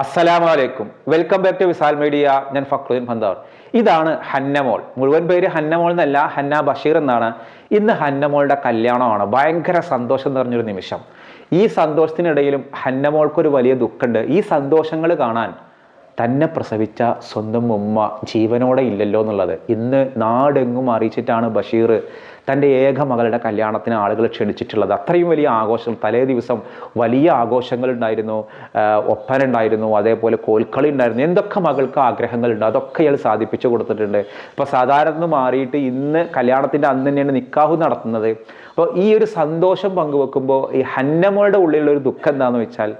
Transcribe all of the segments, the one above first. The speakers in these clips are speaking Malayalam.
അസ്സലാമലൈക്കും. Welcome back to Visal media. ഞാൻ ഫക്രുദ്ദീൻ ഭന്താർ. ഇതാണ് ഹന്നമോൾ. മുഴുവൻ പേര് ഹന്നമോൾ എന്നല്ല ഹന്ന ബഷീർ എന്നാണ്. ഇന്ന് ഹന്നമോളുടെ കല്യാണമാണ്. ഭയങ്കര സന്തോഷം നിറഞ്ഞൊരു നിമിഷം. ഈ സന്തോഷത്തിനിടയിലും ഹന്നമോൾക്കൊരു വലിയ ദുഃഖമുണ്ട്. ഈ സന്തോഷങ്ങൾ കാണാൻ തന്നെ പ്രസവിച്ച സ്വന്തം ഉമ്മ ജീവനോടെ ഇല്ലല്ലോ എന്നുള്ളത്. ഇന്ന് നാടെങ്ങും അറിയിച്ചിട്ടാണ് ബഷീർ തന്റെ ഏക മകളുടെ കല്യാണത്തിന് ആളുകൾ ക്ഷണിച്ചിട്ടുള്ളത്. അത്രയും വലിയ ആഘോഷം തലേ ദിവസം വലിയ ആഘോഷങ്ങൾ ഉണ്ടായിരുന്നു ഒപ്പന ഉണ്ടായിരുന്നു അതേപോലെ കോൽക്കളി ഉണ്ടായിരുന്നു. എന്തൊക്കെ മകൾക്ക് ആഗ്രഹങ്ങളുണ്ട് അതൊക്കെ ഇയാൾ സാധിപ്പിച്ചു കൊടുത്തിട്ടുണ്ട്. ഇപ്പോൾ സാധാരണ മാറിയിട്ട് ഇന്ന് കല്യാണത്തിന്റെ അന്ന് തന്നെയാണ് നിക്കാഹു നടത്തുന്നത്. അപ്പോൾ ഈ ഒരു സന്തോഷം പങ്കുവെക്കുമ്പോൾ ഈ ഹന്നമ്മയുടെ ഉള്ളിലുള്ള ഒരു ദുഃഖം എന്താണെന്ന് വെച്ചാൽ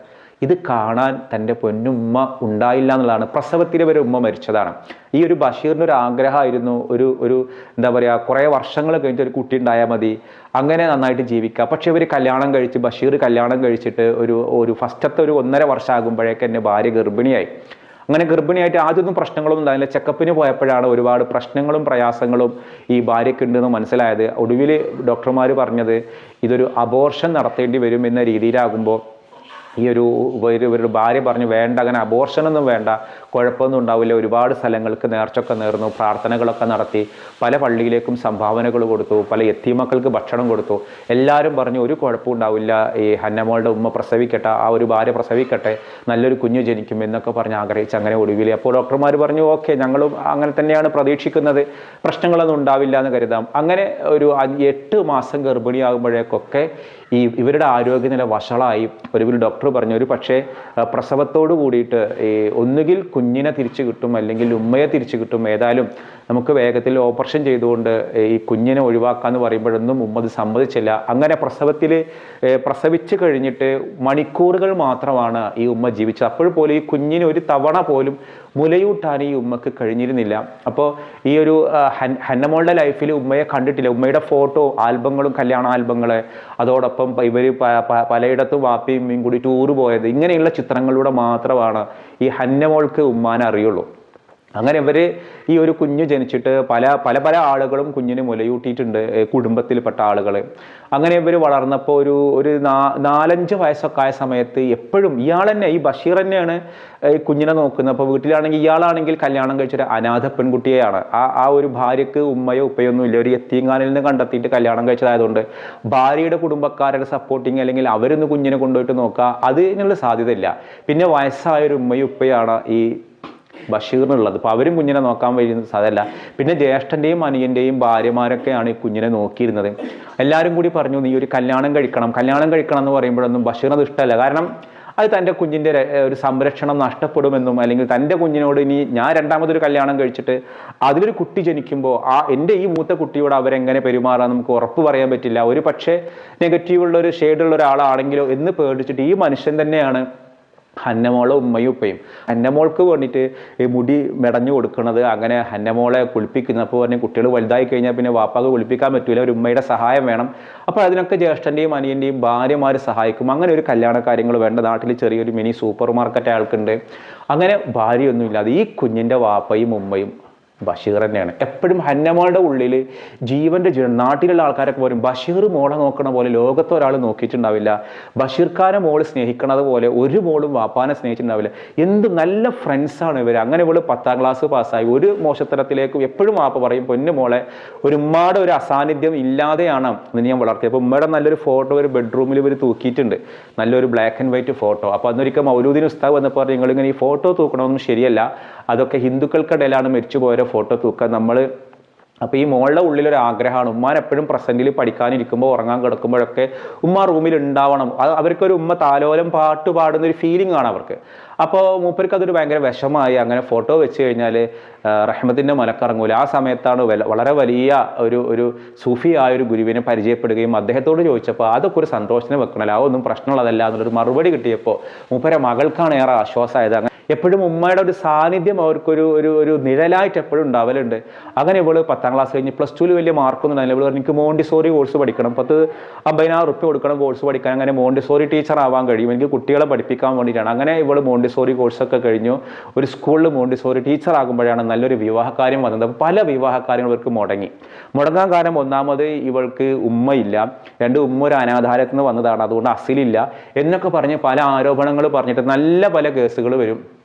ഇത് കാണാൻ തന്റെ പൊന്നുമ്മ ഉണ്ടായില്ല എന്നുള്ളതാണ്. പ്രസവത്തിലെ വരെ ഉമ്മ മരിച്ചതാണ്. ഈ ഒരു ബഷീറിന്റെ ഒരു ആഗ്രഹമായിരുന്നു. ഒരു ഒരു എന്താ പറയുക കുറേ വർഷങ്ങൾ കഴിഞ്ഞിട്ട് ഒരു കുട്ടി ഉണ്ടായാൽ മതി. അങ്ങനെ നന്നായിട്ട് ജീവിക്കുക പക്ഷേ ഇവർ കല്യാണം കഴിച്ച് ബഷീർ കല്യാണം കഴിച്ചിട്ട് ഒരു ഒരു ഫസ്റ്റത്തെ ഒരു ഒന്നര വർഷമാകുമ്പോഴേക്ക് എന്റെ ഭാര്യ ഗർഭിണിയായി. അങ്ങനെ ഗർഭിണിയായിട്ട് ആദ്യമൊന്നും പ്രശ്നങ്ങളൊന്നും ഉണ്ടായില്ല. ചെക്കപ്പിന് പോയപ്പോഴാണ് ഒരുപാട് പ്രശ്നങ്ങളും പ്രയാസങ്ങളും ഈ ഭാര്യയ്ക്ക് ഉണ്ടെന്ന് മനസ്സിലായത്. ഒടുവിൽ ഡോക്ടർമാർ പറഞ്ഞത് ഇതൊരു അബോർഷൻ നടത്തേണ്ടി വരും എന്ന രീതിയിലാകുമ്പോൾ ഈ ഒരു ഒരു ഭാര്യ പറഞ്ഞു വേണ്ട അങ്ങനെ അബോർഷനൊന്നും വേണ്ട കുഴപ്പമൊന്നും ഉണ്ടാവില്ല ഒരുപാട് സ്ഥലങ്ങൾക്ക് നേർച്ചൊക്കെ നേർന്നു പ്രാർത്ഥനകളൊക്കെ നടത്തി പല പള്ളിയിലേക്കും സംഭാവനകൾ കൊടുത്തു പല എത്തിമക്കൾക്ക് ഭക്ഷണം കൊടുത്തു. എല്ലാവരും പറഞ്ഞു ഒരു കുഴപ്പവും ഉണ്ടാവില്ല ഈ ഹന്നമോളുടെ ഉമ്മ പ്രസവിക്കട്ടെ ആ ഒരു ഭാര്യ പ്രസവിക്കട്ടെ നല്ലൊരു കുഞ്ഞ് ജനിക്കും എന്നൊക്കെ പറഞ്ഞ് ആഗ്രഹിച്ച് അങ്ങനെ ഒടുവിൽ അപ്പോൾ ഡോക്ടർമാർ പറഞ്ഞു ഓക്കെ ഞങ്ങളും അങ്ങനെ തന്നെയാണ് പ്രതീക്ഷിക്കുന്നത് പ്രശ്നങ്ങളൊന്നും ഉണ്ടാവില്ല എന്ന് കരുതാം. അങ്ങനെ ഒരു എട്ട് മാസം ഗർഭിണിയാകുമ്പോഴേക്കൊക്കെ ഈ ഇവരുടെ ആരോഗ്യനില വഷളായി. ഒരു ഡോക്ടർ പറഞ്ഞു ഒരു പക്ഷേ പ്രസവത്തോടു കൂടിയിട്ട് ഈ ഒന്നുകിൽ കുഞ്ഞിനെ തിരിച്ചു കിട്ടും അല്ലെങ്കിൽ ഉമ്മയെ തിരിച്ചു കിട്ടും ഏതായാലും നമുക്ക് വേഗത്തിൽ ഓപ്പറേഷൻ ചെയ്തുകൊണ്ട് ഈ കുഞ്ഞിനെ ഒഴിവാക്കാന്ന് പറയുമ്പോഴൊന്നും ഉമ്മ അത് സമ്മതിച്ചില്ല. അങ്ങനെ പ്രസവത്തിൽ പ്രസവിച്ച് കഴിഞ്ഞിട്ട് മണിക്കൂറുകൾ മാത്രമാണ് ഈ ഉമ്മ ജീവിച്ചത്. അപ്പോഴും പോലും ഈ കുഞ്ഞിന് ഒരു തവണ പോലും മുലയൂട്ടാൻ ഈ ഉമ്മക്ക് കഴിഞ്ഞിരുന്നില്ല. അപ്പോൾ ഈ ഒരു ഹന്നമോളുടെ ലൈഫിൽ ഉമ്മയെ കണ്ടിട്ടില്ല. ഉമ്മയുടെ ഫോട്ടോ ആൽബങ്ങളും കല്യാണ ആൽബങ്ങൾ അതോടൊപ്പം ഇവർ പലയിടത്തും വാപ്പിയും കൂടി ടൂർ പോയത്. ഇങ്ങനെയുള്ള ചിത്രങ്ങളിലൂടെ മാത്രമാണ് ഈ ഹന്നമോൾക്ക് ഉമ്മാനെ അറിയുള്ളൂ. അങ്ങനെ ഇവർ ഈ ഒരു കുഞ്ഞ് ജനിച്ചിട്ട് പല പല പല ആളുകളും കുഞ്ഞിനെ മുലയൂട്ടിയിട്ടുണ്ട് കുടുംബത്തിൽപ്പെട്ട ആളുകൾ അങ്ങനെ ഇവർ വളർന്നപ്പോൾ ഒരു ഒരു നാ- നാലഞ്ച് വയസ്സൊക്കെ ആയ സമയത്ത് എപ്പോഴും ഇയാൾ തന്നെ ഈ ബഷീർ തന്നെയാണ് ഈ കുഞ്ഞിനെ നോക്കുന്നത്. അപ്പോൾ വീട്ടിലാണെങ്കിൽ ഇയാളാണെങ്കിൽ കല്യാണം കഴിച്ചൊരു അനാഥ പെൺകുട്ടിയെയാണ്. ആ ആ ഒരു ഭാര്യയ്ക്ക് ഉമ്മയോ ഉപ്പയോ ഒന്നുമില്ല ഒരു എത്തിയങ്ങാനിൽ നിന്ന് കണ്ടെത്തിയിട്ട് കല്യാണം കഴിച്ചതായതുകൊണ്ട് ഭാര്യയുടെ കുടുംബക്കാരുടെ സപ്പോർട്ടിങ് അല്ലെങ്കിൽ അവരൊന്ന് കുഞ്ഞിനെ കൊണ്ടുപോയിട്ട് നോക്കുക അതിനുള്ള സാധ്യതയില്ല. പിന്നെ വയസ്സായ ഒരു ഉമ്മയും ഉപ്പയാണ് ഈ ബഷീറിനുള്ളത്. അപ്പോൾ അവരും കുഞ്ഞിനെ നോക്കാൻ കഴിയുന്ന സാധ്യല്ല പിന്നെ ജ്യേഷ്ഠന്റെയും അനിയന്റെയും ഭാര്യമാരൊക്കെയാണ് ഈ കുഞ്ഞിനെ നോക്കിയിരുന്നത്. എല്ലാവരും കൂടി പറഞ്ഞു നീ ഒരു കല്യാണം കഴിക്കണം. കല്യാണം കഴിക്കണം എന്ന് പറയുമ്പോഴൊന്നും ബഷീറിന് അത് ഇഷ്ടമല്ല. കാരണം അത് തന്റെ കുഞ്ഞിന്റെ ഒരു സംരക്ഷണം നഷ്ടപ്പെടുമെന്നും അല്ലെങ്കിൽ തന്റെ കുഞ്ഞിനോട് ഇനി ഞാൻ രണ്ടാമതൊരു കല്യാണം കഴിച്ചിട്ട് അതിലൊരു കുട്ടി ജനിക്കുമ്പോൾ ആ എന്റെ ഈ മൂത്ത കുട്ടിയോട് അവരെങ്ങനെ പെരുമാറാൻ നമുക്ക് ഉറപ്പ് പറയാൻ പറ്റില്ല. ഒരു പക്ഷേ നെഗറ്റീവുള്ള ഒരു ഷെയ്ഡുള്ള ഒരാളാണെങ്കിലോ എന്ന് പേടിച്ചിട്ട് ഈ മനുഷ്യൻ തന്നെയാണ് ഹന്നമോളെ ഉമ്മയും ഉപ്പയും. ഹന്നമോൾക്ക് വേണ്ടിയിട്ട് ഈ മുടി മെടഞ്ഞു കൊടുക്കുന്നത് അങ്ങനെ ഹന്നമോളെ കുളിപ്പിക്കുന്നത് അപ്പോൾ പറഞ്ഞ് കുട്ടികൾ വലുതായി കഴിഞ്ഞാൽ പിന്നെ വാപ്പാക്ക് കുളിപ്പിക്കാൻ പറ്റൂല ഒരു ഉമ്മയുടെ സഹായം വേണം. അപ്പോൾ അതിനൊക്കെ ജ്യേഷ്ഠന്റെയും അനിയന്റെയും ഭാര്യമാർ സഹായിക്കും. അങ്ങനെ ഒരു കല്യാണ കാര്യങ്ങൾ വേണ്ട. നാട്ടിൽ ചെറിയൊരു മിനി സൂപ്പർ മാർക്കറ്റ് ആൾക്കുണ്ട്. അങ്ങനെ ഭാര്യയൊന്നുമില്ലാതെ ഈ കുഞ്ഞിന്റെ വാപ്പയും ഉമ്മയും ബഷീർ തന്നെയാണ്. എപ്പോഴും ഹന്നമ്മളുടെ ഉള്ളിൽ ജീവന്റെ ജീവൻ നാട്ടിലുള്ള ആൾക്കാരൊക്കെ പോലും ബഷീർ മോളെ നോക്കണ പോലെ ലോകത്ത് ഒരാൾ നോക്കിയിട്ടുണ്ടാവില്ല. ബഷീർക്കാരെ മോൾ സ്നേഹിക്കണത് പോലെ ഒരു മോളും വാപ്പാനെ സ്നേഹിച്ചിട്ടുണ്ടാവില്ല. എന്ത് നല്ല ഫ്രണ്ട്സാണ് ഇവർ അങ്ങനെ ഇവൾ പത്താം ക്ലാസ് പാസ്സായി ഒരു മോശത്തരത്തിലേക്ക് എപ്പോഴും വാപ്പ പറയും പൊന്നു മോളെ ഒരു ഉമ്മയുടെ ഒരു അസാന്നിധ്യം ഇല്ലാതെയാണ് ഇന്ന് ഞാൻ വളർത്തിയത്. അപ്പോൾ ഉമ്മയുടെ നല്ലൊരു ഫോട്ടോ ഒരു ബെഡ്റൂമിൽ ഇവർ തൂക്കിയിട്ടുണ്ട്. നല്ലൊരു ബ്ലാക്ക് ആൻഡ് വൈറ്റ് ഫോട്ടോ അപ്പോൾ അന്നൊരിക്കൽ മൗലൂദിന് ഉസ്താവ് വന്നപ്പോൾ നിങ്ങളിങ്ങനെ ഈ ഫോട്ടോ തൂക്കണമെന്നും ശരിയല്ല. അതൊക്കെ ഹിന്ദുക്കൾക്കിടയിലാണ് മരിച്ചു പോയ ഫോട്ടോ തൂക്കുക നമ്മൾ അപ്പോൾ ഈ മോളുടെ ഉള്ളിലൊരു ആഗ്രഹമാണ്. ഉമ്മാൻ എപ്പോഴും പ്രസന്റിൽ പഠിക്കാനിരിക്കുമ്പോൾ ഉറങ്ങാൻ കിടക്കുമ്പോഴൊക്കെ ഉമ്മ റൂമിൽ ഉണ്ടാവണം. അത് അവർക്കൊരു ഉമ്മ താലോലം പാട്ട് പാടുന്ന ഒരു ഫീലിംഗ് ആണ് അവർക്ക്. അപ്പോൾ മൂപ്പർക്ക് അതൊരു ഭയങ്കര വിഷമായി. അങ്ങനെ ഫോട്ടോ വെച്ച് കഴിഞ്ഞാൽ റഹ്മത്തിന്റെ മലക്കറങ്ങൂല ആ സമയത്താണ് വളരെ വലിയ ഒരു ഒരു സൂഫിയായ ഒരു ഗുരുവിനെ പരിചയപ്പെടുകയും അദ്ദേഹത്തോട് ചോദിച്ചപ്പോൾ അതൊക്കെ ഒരു സന്തോഷത്തിന് വെക്കണല്ലോ? അതൊന്നും പ്രശ്നമുള്ളതല്ല എന്നുള്ളൊരു മറുപടി കിട്ടിയപ്പോൾ മൂപ്പരെ മകൾക്കാണ് ഏറെ ആശ്വാസമായത്. എപ്പോഴും ഉമ്മയുടെ ഒരു സാന്നിധ്യം അവർക്കൊരു ഒരു ഒരു നിഴലായിട്ട് എപ്പോഴും ഉണ്ടാവലുണ്ട്. അങ്ങനെ ഇവൾ പത്താം ക്ലാസ് കഴിഞ്ഞ് പ്ലസ് ടുവിൽ വലിയ മാർക്കൊന്നും ഉണ്ടായില്ല. ഇവൾ എനിക്ക് മോണ്ടിസോറി കോഴ്സ് പഠിക്കണം. പത്ത് അമ്പതിനായിരം റുപ്യ കൊടുക്കണം കോഴ്സ് പഠിക്കാൻ. അങ്ങനെ മോണ്ടിസോറി ടീച്ചർ ആവാൻ കഴിയും. എനിക്ക് കുട്ടികളെ പഠിപ്പിക്കാൻ വേണ്ടിയിട്ടാണ്. അങ്ങനെ ഇവൾ മോണ്ടിസോറി കോഴ്സൊക്കെ കഴിഞ്ഞു. ഒരു സ്കൂളിൽ മോണ്ടിസോറി ടീച്ചർ ആകുമ്പോഴാണ് നല്ലൊരു വിവാഹകാര്യം വന്നത്. പല വിവാഹകാര്യങ്ങൾ ഇവർക്ക് മുടങ്ങി. മുടങ്ങാൻ കാരണം ഒന്നാമത് ഇവൾക്ക് ഉമ്മയില്ല. രണ്ട് ഉമ്മ ഒരു അനാധാരത്തിന് വന്നതാണ്. അതുകൊണ്ട് അസിലില്ല. എന്നൊക്കെ പറഞ്ഞ് പല ആരോപണങ്ങൾ പറഞ്ഞിട്ട് നല്ല പല കേസുകൾ വരും.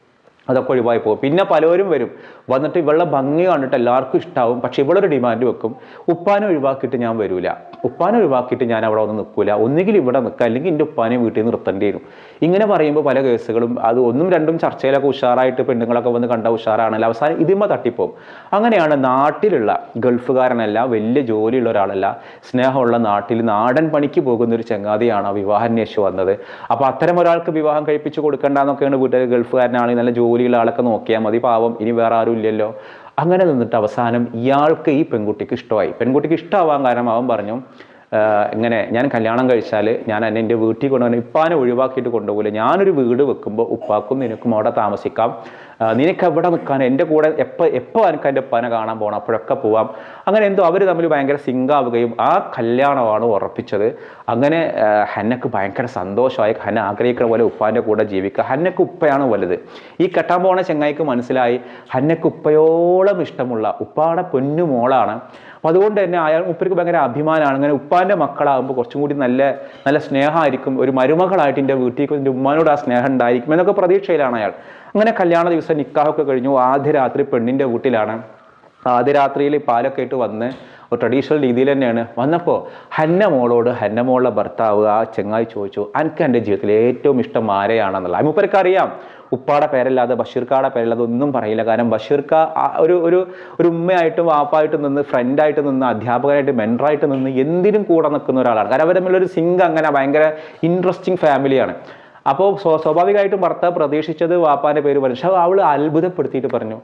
അതൊക്കെ ഒഴിവായി പോകും. പിന്നെ പലരും വരും. വന്നിട്ട് ഇവളുടെ ഭംഗി കണ്ടിട്ട് എല്ലാവർക്കും ഇഷ്ടാവും. പക്ഷെ ഇവളൊരു ഡിമാൻഡ് വെക്കും. ഉപ്പാനെ ഒഴിവാക്കിയിട്ട് ഞാൻ വരൂല. ഉപ്പാനെ ഒഴിവാക്കിയിട്ട് ഞാൻ അവിടെ ഒന്ന് നിൽക്കില്ല ഒന്നുകിൽ ഇവിടെ നിൽക്കുക അല്ലെങ്കിൽ എന്റെ ഉപ്പാനെ വീട്ടിൽ നിന്ന് നിർത്തേണ്ടി വരും. ഇങ്ങനെ പറയുമ്പോൾ പല കേസുകളും അത് ഒന്നും രണ്ടും ചർച്ചയിലൊക്കെ ഉഷാറായിട്ട് പെണ്ണുങ്ങളൊക്കെ വന്ന് കണ്ട ഉഷാറാണല്ലോ. അവസാനം ഇതിമ്മ തട്ടിപ്പോവും. അങ്ങനെയാണ് നാട്ടിലുള്ള ഗൾഫുകാരനല്ല വലിയ ജോലിയുള്ള ഒരാളല്ല സ്നേഹമുള്ള നാട്ടിൽ നാടൻ പണിക്ക് പോകുന്ന ഒരു ചങ്ങാതിയാണ് ആ വിവാഹം അന്വേഷിച്ച് വന്നത്. അപ്പോൾ അത്തരം ഒരാൾക്ക് വിവാഹം കഴിപ്പിച്ച് കൊടുക്കേണ്ടെന്നൊക്കെയാണ് വീട്ടിൽ ഗൾഫുകാരനാണെങ്കിൽ നല്ല ജോലിയുള്ള ആളൊക്കെ നോക്കിയാൽ മതി. പാവം ഇനി വേറെ ആരും ഇല്ലല്ലോ. അങ്ങനെ നിന്നിട്ട് അവസാനം ഇയാൾക്ക് ഈ പെൺകുട്ടിക്ക് ഇഷ്ടമായി. പെൺകുട്ടിക്ക് ഇഷ്ടമാവാൻ കാരണം അവൻ പറഞ്ഞു ഇങ്ങനെ ഞാൻ കല്യാണം കഴിച്ചാൽ ഞാൻ എന്നെ എന്റെ വീട്ടിൽ കൊണ്ടുവന്ന് ഇപ്പാനെ ഒഴിവാക്കിയിട്ട് കൊണ്ടുപോകില്ല ഞാനൊരു വീട് വെക്കുമ്പോൾ ഉപ്പാക്കും നിനക്കും അവിടെ താമസിക്കാം. നിനക്ക് എവിടെ നിൽക്കാൻ എന്റെ കൂടെ എപ്പോൾ എപ്പോൾ എനിക്ക് എന്റെ പന കാണാൻ പോകണം? അപ്പോഴൊക്കെ പോവാം. അങ്ങനെ എന്തോ അവർ തമ്മിൽ ഭയങ്കര സിങ്കാവുകയും ആ കല്യാണമാണ് ഉറപ്പിച്ചത്. അങ്ങനെ ഹന്നക്ക് ഭയങ്കര സന്തോഷമായി. ഹന്ന ആഗ്രഹിക്കുന്ന പോലെ ഉപ്പാന്റെ കൂടെ ജീവിക്കുക. ഹന്നക്ക് ഉപ്പയാണ് വലുത്. ഈ കെട്ടാൻ പോണ ചെങ്ങായിക്ക് മനസ്സിലായി ഹന്നക്ക് ഉപ്പയോളം ഇഷ്ടമുള്ള ഉപ്പാടെ പൊന്നു മോളാണ്. അപ്പോൾ അതുകൊണ്ട് തന്നെ അയാൾ ഉപ്പർക്ക് ഭയങ്കര അഭിമാനമാണ്. അങ്ങനെ ഉപ്പാന്റെ മക്കളാകുമ്പോൾ കുറച്ചും കൂടി നല്ല നല്ല സ്നേഹമായിരിക്കും. ഒരു മരുമകളായിട്ട് എന്റെ വീട്ടിൽ എന്റെ ഉമ്മാനോട് ആ സ്നേഹം ഉണ്ടായിരിക്കും എന്നൊക്കെ പ്രതീക്ഷയിലാണ് അയാൾ. അങ്ങനെ കല്യാണ ദിവസം നിക്കാഹൊക്കെ കഴിഞ്ഞു. ആദ്യ രാത്രി പെണ്ണിന്റെ വീട്ടിലാണ്. ആദ്യ രാത്രിയിൽ പാലൊക്കെ ഇട്ട് വന്ന് ഒരു ട്രഡീഷണൽ രീതിയിൽ തന്നെയാണ്. വന്നപ്പോൾ ഹന്ന മോളോട് ഹന്ന മോളുടെ ഭർത്താവ് ആ ചെങ്ങായി ചോദിച്ചു എനിക്ക് എന്റെ ജീവിതത്തിൽ ഏറ്റവും ഇഷ്ടം ആരെയാണെന്നുള്ള മൂപ്പർക്ക് അറിയാം. ഉപ്പാടെ പേരല്ലാതെ ബഷീർക്കാടെ പേരല്ലാതെ ഒന്നും പറയില്ല. കാരണം ബഷീർക്ക ഒരു ഒരു ഒരു ഉമ്മയായിട്ടും വാപ്പായിട്ടും നിന്ന് ഫ്രണ്ടായിട്ട് നിന്ന് അധ്യാപകനായിട്ട് മെന്ററായിട്ട് നിന്ന് എന്തിനും കൂടെ നിൽക്കുന്ന ഒരാളാണ്. കാരണം അവർ തമ്മിലൊരു സിങ്ക് അങ്ങനെ ഭയങ്കര ഇൻട്രസ്റ്റിംഗ് ഫാമിലിയാണ് അപ്പോൾ സ്വാഭാവികമായിട്ടും ഭർത്താവ് പ്രതീക്ഷിച്ചത് വാപ്പാന്റെ പേര് പറഞ്ഞു. പക്ഷേ അവൾ അത്ഭുതപ്പെടുത്തിയിട്ട് പറഞ്ഞു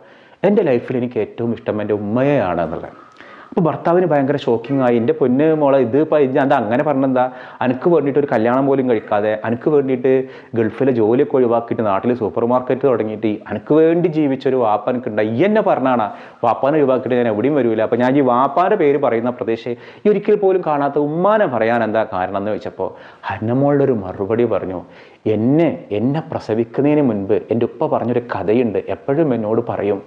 എന്റെ ലൈഫിൽ എനിക്ക് ഏറ്റവും ഇഷ്ടം എന്റെ ഉമ്മയെയാണ് എന്നുള്ളത് അപ്പോൾ ഭർത്താവിന് ഭയങ്കര ഷോക്കിംഗ് ആയി. എന്റെ പൊന്ന് മോളെ ഇത് അത് അങ്ങനെ പറഞ്ഞെന്താ? അനക്ക് വേണ്ടിയിട്ട് ഒരു കല്യാണം പോലും കഴിക്കാതെ അനക്ക് വേണ്ടിയിട്ട് ഗൾഫിലെ ജോലിയൊക്കെ ഒഴിവാക്കിയിട്ട് നാട്ടിൽ സൂപ്പർ മാർക്കറ്റ് തുടങ്ങിയിട്ട് അനക്ക് വേണ്ടി ജീവിച്ചൊരു വാപ്പ എനിക്കുണ്ട് ഈ എന്നെ പറഞ്ഞാണ് വാപ്പാനെ ഒഴിവാക്കിയിട്ട് ഞാൻ എവിടെയും വരില്ല അപ്പോൾ ഞാൻ ഈ വാപ്പാന്റെ പേര് പറയുന്ന പ്രദേശം ഈ ഒരിക്കൽ പോലും കാണാത്ത ഉമ്മാനെ പറയാൻ എന്താ കാരണം എന്ന് ചോദിച്ചപ്പോൾ ഹന്നമോളുടെ ഒരു മറുപടി പറഞ്ഞു. എന്നെ എന്നെ പ്രസവിക്കുന്നതിന് മുൻപ് എന്റെ ഉപ്പ പറഞ്ഞൊരു കഥയുണ്ട്. എപ്പോഴും എന്നോട് പറയും.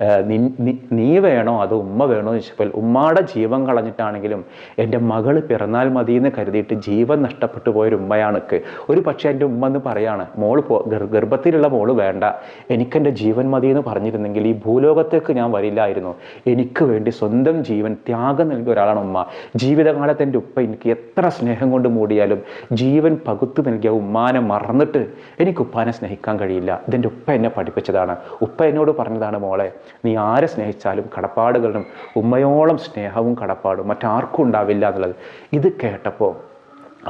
നി- വേണോ അതോ ഉമ്മ വേണോ എന്ന് ചോദിച്ചപ്പോൾ ഉമ്മയുടെ ജീവൻ കളഞ്ഞിട്ടാണെങ്കിലും എന്റെ മകൾ പിറന്നാൽ മതി എന്ന് കരുതിയിട്ട് ജീവൻ നഷ്ടപ്പെട്ടു പോയൊരു ഉമ്മയാണക്ക് ഒരു പക്ഷേ എന്റെ ഉമ്മ എന്ന് പറയാണ് മോൾ പോ ഗർഭത്തിലുള്ള മോൾ വേണ്ട. എനിക്കെന്റെ ജീവൻ മതി എന്ന് പറഞ്ഞിരുന്നെങ്കിൽ ഈ ഭൂലോകത്തേക്ക് ഞാൻ വരില്ലായിരുന്നു. എനിക്ക് വേണ്ടി സ്വന്തം ജീവൻ ത്യാഗം നൽകിയ ഒരാളാണ് ഉമ്മ. ജീവിതകാലത്ത് എന്റെ ഉപ്പ എനിക്ക് എത്ര സ്നേഹം കൊണ്ട് മൂടിയാലും ജീവൻ പകുത്തു നൽകിയ ഉമ്മാനെ മറന്നിട്ട് എനിക്ക് ഉപ്പാനെ സ്നേഹിക്കാൻ കഴിയില്ല. ഇതെന്റെ ഉപ്പ എന്നെ പഠിപ്പിച്ചതാണ്. ഉപ്പ എന്നോട് പറഞ്ഞതാണ് മോളെ നീ ആരെ സ്നേഹിച്ചാലും കടപ്പാടുകളും ഉമ്മയോളം സ്നേഹവും കടപ്പാടും മറ്റാർക്കും ഉണ്ടാവില്ല എന്നുള്ളത്. ഇത് കേട്ടപ്പോൾ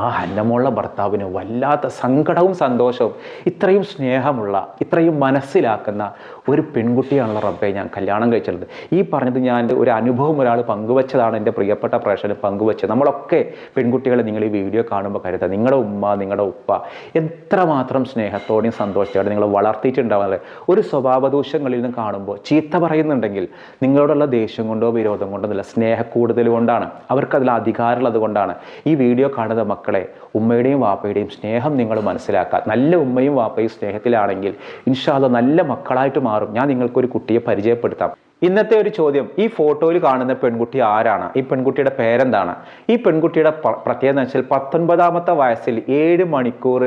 ആ ഹന്നമുള്ള ഭർത്താവിന് വല്ലാത്ത സങ്കടവും സന്തോഷവും ഇത്രയും സ്നേഹമുള്ള ഇത്രയും മനസ്സിലാക്കുന്ന ഒരു പെൺകുട്ടിയാണല്ലോ റബ്ബെ ഞാൻ കല്യാണം കഴിച്ചത്. ഈ പറഞ്ഞത് ഞാൻ ഒരു അനുഭവം ഒരാൾ പങ്കുവച്ചതാണ് എന്റെ പ്രിയപ്പെട്ട പ്രേക്ഷകർ പങ്കുവച്ചത്. നമ്മളൊക്കെ പെൺകുട്ടികളെ നിങ്ങൾ ഈ വീഡിയോ കാണുമ്പോൾ കരുതുക നിങ്ങളുടെ ഉമ്മ നിങ്ങളുടെ ഉപ്പ എത്രമാത്രം സ്നേഹത്തോടെയും സന്തോഷത്തോടെ നിങ്ങൾ വളർത്തിയിട്ടുണ്ടാവുന്നത് ഒരു സ്വഭാവദൂഷ്യങ്ങളിൽ നിന്ന് കാണുമ്പോൾ ചീത്ത പറയുന്നുണ്ടെങ്കിൽ നിങ്ങളോടുള്ള ദേഷ്യം കൊണ്ടോ വിരോധം കൊണ്ടോ അല്ല സ്നേഹക്കൂടുതൽ കൊണ്ടാണ് അവർക്കതിൽ അധികാരമുള്ളത് കൊണ്ടാണ്. ഈ വീഡിയോ കാണുന്ന മക്കളെ ഉമ്മയുടെയും വാപ്പയുടെയും സ്നേഹം നിങ്ങൾ മനസ്സിലാക്കുക. നല്ല ഉമ്മയും വാപ്പയും സ്നേഹത്തിലാണെങ്കിൽ ഇൻഷാല്ല നല്ല മക്കളായിട്ട് മാറും. ഞാൻ നിങ്ങൾക്കൊരു കുട്ടിയെ പരിചയപ്പെടുത്താം. ഇന്നത്തെ ഒരു ചോദ്യം ഈ ഫോട്ടോയിൽ കാണുന്ന പെൺകുട്ടി ആരാണ്? ഈ പെൺകുട്ടിയുടെ പേരെന്താണ്? ഈ പെൺകുട്ടിയുടെ പ്രത്യേകത എന്ന് വെച്ചാൽ പത്തൊൻപതാമത്തെ വയസ്സിൽ ഏഴ് മണിക്കൂർ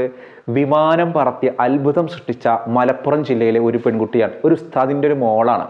വിമാനം പറത്തി അത്ഭുതം സൃഷ്ടിച്ച മലപ്പുറം ജില്ലയിലെ ഒരു പെൺകുട്ടിയാണ്. ഒരു ഉസ്താദിന്റെ ഒരു മോളാണ്.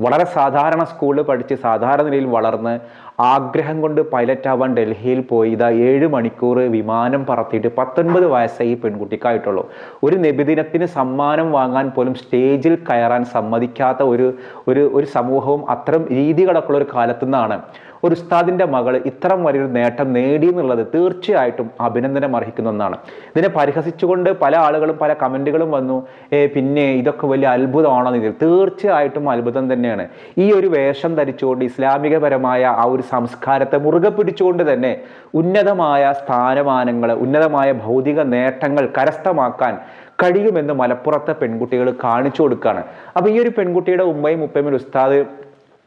വളരെ സാധാരണ സ്കൂളിൽ പഠിച്ച് സാധാരണ നിലയിൽ വളർന്ന് ആഗ്രഹം കൊണ്ട് പൈലറ്റ് ആവാൻ ഡൽഹിയിൽ പോയി. ഇതാ ഏഴ് മണിക്കൂർ വിമാനം പറത്തിയിട്ട് പത്തൊൻപത് വയസ്സേ ഈ പെൺകുട്ടിക്കായിട്ടുള്ളൂ. ഒരു നബിദിനത്തിന് സമ്മാനം വാങ്ങാൻ പോലും സ്റ്റേജിൽ കയറാൻ സമ്മതിക്കാത്ത ഒരു ഒരു ഒരു സമൂഹവും അത്തരം രീതികളൊക്കെയുള്ള ഒരു കാലത്തു നിന്നാണ് ഒരു ഉസ്താദിന്റെ മകൾ ഇത്തരം വലിയൊരു നേട്ടം നേടി എന്നുള്ളത് തീർച്ചയായിട്ടും അഭിനന്ദനം അർഹിക്കുന്ന ഒന്നാണ്. ഇതിനെ പരിഹസിച്ചുകൊണ്ട് പല ആളുകളും പല കമന്റുകളും വന്നു. ഏ പിന്നെ ഇതൊക്കെ വലിയ അത്ഭുതമാണോ എന്ന് തീർച്ചയായിട്ടും അത്ഭുതം തന്നെയാണ്. ഈ ഒരു വേഷം ധരിച്ചുകൊണ്ട് ഇസ്ലാമികപരമായ ആ ഒരു സംസ്കാരത്തെ മുറുകെ പിടിച്ചുകൊണ്ട് തന്നെ ഉന്നതമായ സ്ഥാനമാനങ്ങൾ ഉന്നതമായ ഭൗതിക നേട്ടങ്ങൾ കരസ്ഥമാക്കാൻ കഴിയുമെന്ന് മലപ്പുറത്തെ പെൺകുട്ടികൾ കാണിച്ചു കൊടുക്കുകയാണ് അപ്പോൾ ഈ ഒരു പെൺകുട്ടിയുടെ ഉമ്മയും ഉപ്പയും ഉസ്താദ്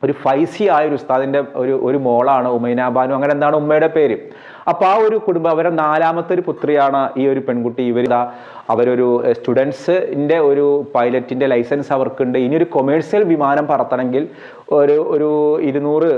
ഒരു ഫൈസി ആയ ഒരു ഉസ്താദിന്റെ ഒരു ഒരു മോളാണ് ഉമൈനാബാനു അങ്ങനെ എന്താണ് ഉമ്മയുടെ പേര്? അപ്പോൾ ആ ഒരു കുടുംബം അവരുടെ നാലാമത്തെ ഒരു പുത്രിയാണ് ഈ ഒരു പെൺകുട്ടി. ഇവരിതാ അവരൊരു സ്റ്റുഡൻസിന്റെ ഒരു പൈലറ്റിന്റെ ലൈസൻസ് അവർക്കുണ്ട്. ഇനി ഒരു കൊമേഴ്സ്യൽ വിമാനം പറത്തണമെങ്കിൽ ഒരു ഒരു ഇരുന്നൂറ്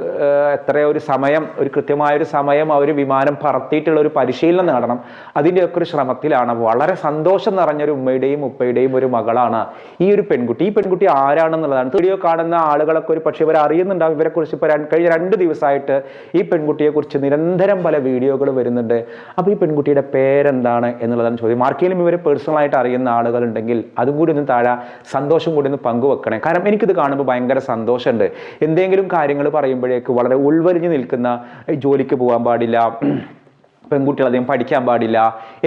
എത്ര ഒരു സമയം ഒരു കൃത്യമായൊരു സമയം അവർ വിമാനം പറത്തിയിട്ടുള്ള ഒരു പരിശീലനം നേടണം. അതിന്റെയൊക്കെ ഒരു ശ്രമത്തിലാണ്. വളരെ സന്തോഷം നിറഞ്ഞൊരു ഉമ്മയുടെയും ഉപ്പയുടെയും ഒരു മകളാണ് ഈ ഒരു പെൺകുട്ടി. ഈ പെൺകുട്ടി ആരാണെന്നുള്ളതാണ്. വീഡിയോ കാണുന്ന ആളുകളൊക്കെ ഒരു പക്ഷേ ഇവർ അറിയുന്നുണ്ടാവും ഇവരെക്കുറിച്ച് ഇപ്പോൾ കഴിഞ്ഞ രണ്ട് ദിവസമായിട്ട് ഈ പെൺകുട്ടിയെക്കുറിച്ച് നിരന്തരം പല വീഡിയോകൾ വരുന്നുണ്ട്. അപ്പോൾ ഈ പെൺകുട്ടിയുടെ പേരെന്താണ് എന്നുള്ളതാണ് ചോദ്യം. ആർക്കെങ്കിലും ഇവരെ പേഴ്സണലായിട്ട് അറിയുന്ന ആളുകളുണ്ടെങ്കിൽ അതും കൂടി ഒന്ന് താഴെ സന്തോഷം കൂടി ഒന്ന് പങ്കുവെക്കണേ. കാരണം എനിക്കിത് കാണുമ്പോൾ ഭയങ്കര സന്തോഷമുണ്ട്. എന്തെങ്കിലും കാര്യങ്ങൾ പറയുമ്പോഴേക്ക് വളരെ ഉൾവലിഞ്ഞു നിൽക്കുന്ന "ഏയ് ജോലിക്ക് പോകാൻ പാടില്ല പെൺകുട്ടികൾ അധികം പഠിക്കാൻ പാടില്ല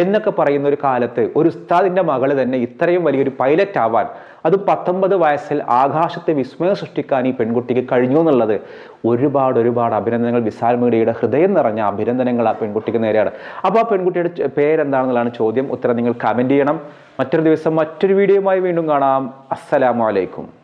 എന്നൊക്കെ പറയുന്ന ഒരു കാലത്ത് ഒരു ഉസ്താദിന്റെ മകൾ തന്നെ ഇത്രയും വലിയൊരു പൈലറ്റ് ആവാൻ അത് പത്തൊമ്പത് വയസ്സിൽ ആകാശത്തെ വിസ്മയം സൃഷ്ടിക്കാൻ ഈ പെൺകുട്ടിക്ക് കഴിഞ്ഞു എന്നുള്ളത് ഒരുപാട് ഒരുപാട് അഭിനന്ദനങ്ങൾ വിശാൽ മീഡിയയുടെ ഹൃദയം നിറഞ്ഞ അഭിനന്ദനങ്ങൾ ആ പെൺകുട്ടിക്ക് നേരെയാണ്. അപ്പോൾ ആ പെൺകുട്ടിയുടെ പേരെന്താണെന്നുള്ളതാണ് ചോദ്യം. ഉത്തരം നിങ്ങൾ കമന്റ് ചെയ്യണം. മറ്റൊരു ദിവസം മറ്റൊരു വീഡിയോയുമായി വീണ്ടും കാണാം. അസ്സലാമു അലൈക്കും.